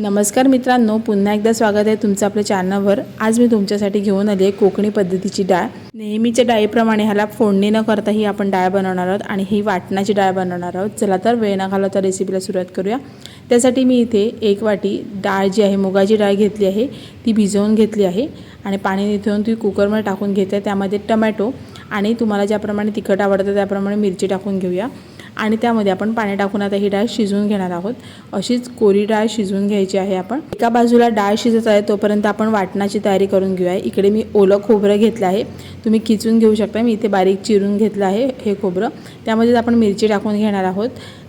नमस्कार मित्रांनो पुन्हा एकदा स्वागत आहे तुमचं आपल्या चॅनलवर. आज मी तुमच्यासाठी घेऊन आली आहे कोकणी पद्धतीची डाळ. नेहमीच्या डाळीप्रमाणे ह्याला फोडणी न करता ही आपण डाळ बनवणार आहोत आणि ही वाटणाची डाळ बनवणार आहोत. चला तर वेळ न घालवता रेसिपीला सुरुवात करूया. त्यासाठी मी इथे एक वाटी डाळ जी आहे मुगाची डाळ घेतली आहे ती भिजवून घेतली आहे आणि पाणी निथळून ती कुकरमध्ये टाकून घेते. त्यामध्ये टमॅटो आणि तुम्हाला ज्याप्रमाणे तिखट आवडतं त्याप्रमाणे मिरची टाकून घेऊया. आणि त्यामध्ये आपण पाणी टाकून आता ही डाळ शिजवून घेणार आहोत. अशीच कोरी डाळ शिजवून घ्यायची आहे आपण. एका बाजूला डाळ शिजत आहे तोपर्यंत आपण वाटणाची तयारी करून घेऊया. इकडे मी ओलं खोबरं घेतलं आहे. तुम्ही खिचून घेऊ शकता. मी इथे बारीक चिरून घेतलं आहे हे खोबरं. त्यामध्येच आपण मिरची टाकून घेणार आहोत.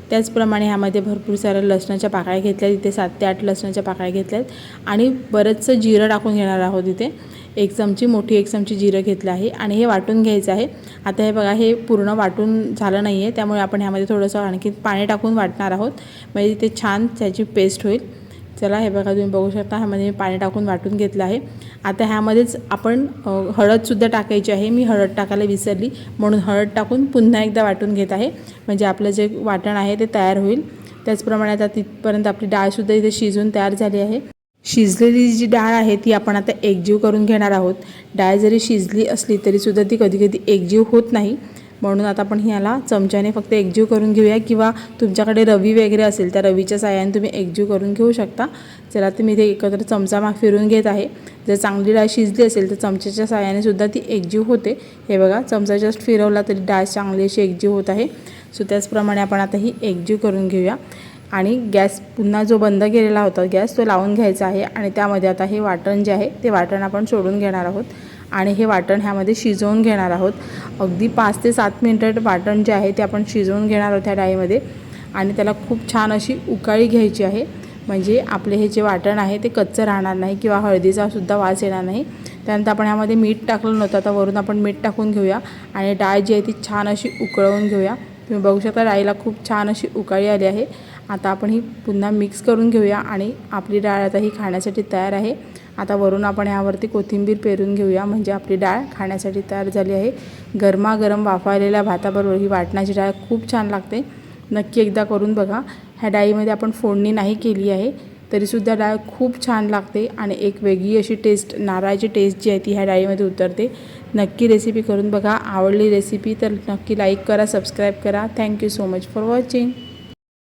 त्याचप्रमाणे ह्यामध्ये भरपूर साऱ्या लसणाच्या पाकळ्या घेतल्या इथे सात ते आठ लसणाच्या पाकळ्या घेतल्यात आणि बरंचसं जिरं टाकून घेणार आहोत इथे. एक चमची मोठी एक चमची जिरं घेतलं आहे आणि हे वाटून घ्यायचं आहे. आता हे बघा हे पूर्ण वाटून झालं नाही आहे त्यामुळे आपण ह्यामध्ये थोडंसं आणखी पाणी टाकून वाटणार आहोत. म्हणजे ते छान त्याची पेस्ट होईल. चला हे बघा तुम्ही बघू शकता ह्यामध्ये मी पाणी टाकून वाटून घेतलं आहे. आता ह्यामध्येच आपण हळदसुद्धा टाकायची आहे. मी हळद टाकायला विसरली म्हणून हळद टाकून पुन्हा एकदा वाटून घेत आहे. म्हणजे आपलं जे वाटण आहे ते तयार होईल. त्याचप्रमाणे आता तिथपर्यंत आपली डाळसुद्धा इथे शिजून तयार झाली आहे. शिजलेली जी डाळ आहे ती आपण आता एकजीव करून घेणार आहोत. डाळ जरी शिजली असली तरीसुद्धा ती कधी कधी एकजीव होत नाही. म्हणून आता आपण ह्याला चमच्याने फक्त एकजीव करून घेऊया किंवा तुमच्याकडे रवी वगैरे असेल त्या रवीच्या साह्याने तुम्ही एकजीव करून घेऊ शकता. चला तर मी इथे एकत्र चमचा माग फिरून घेत आहे. जर चांगली डाळ शिजली असेल तर चमच्याच्या साह्याने सुद्धा ती एकजीव होते. हे बघा चमचा जस्ट फिरवला तरी डाळ चांगली अशी एकजीव होत आहे. सो त्याचप्रमाणे आपण आता ही एकजीव करून घेऊया. आणि गॅस पुन्हा जो बंद केलेला होता गॅस तो लावून घ्यायचा आहे आणि त्यामध्ये आता हे वाटण जे आहे ते वाटण आपण सोडून घेणार आहोत. आणि हे वाटण ह्यामध्ये शिजवून घेणार आहोत. अगदी पाच ते सात मिनटं वाटण जे आहे ते आपण शिजवून घेणार आहोत त्या डाळीमध्ये. आणि त्याला खूप छान अशी उकाळी घ्यायची आहे. म्हणजे आपले हे जे वाटण आहे ते कच्चं राहणार नाही किंवा हळदीचा सुद्धा वास येणार नाही. त्यानंतर आपण ह्यामध्ये मीठ टाकलं नव्हतं आता वरून आपण मीठ टाकून घेऊया. आणि डाळ जी आहे ती छान अशी उकळवून घेऊया. तुम्ही बघू शकता डाळीला खूप छान अशी उकाळी आली आहे. आता आपण ही पुन्हा मिक्स करून घेऊया आणि आपली डाळ आता ही खाण्यासाठी तयार आहे. आता वरून आपण यावरती कोथिंबीर पेरून घेऊया म्हणजे आपली डाळ खाण्यासाठी तयार झाली आहे. गरमागरम वाफाळलेल्या भाताबरोबर ही वाटणाची डाळ खूप छान लागते. नक्की एकदा करून बघा. ह्या डाळीमध्ये आपण फोडणी नाही केली आहे तरीसुद्धा डाळ खूप छान लागते आणि एक वेगळी अशी टेस्ट नारळाची टेस्ट जी आहे ती ह्या डाळीमध्ये उतरते. नक्की रेसिपी करून बघा. आवडली रेसिपी तर नक्की लाईक करा सबस्क्राईब करा. Thank you so much for watching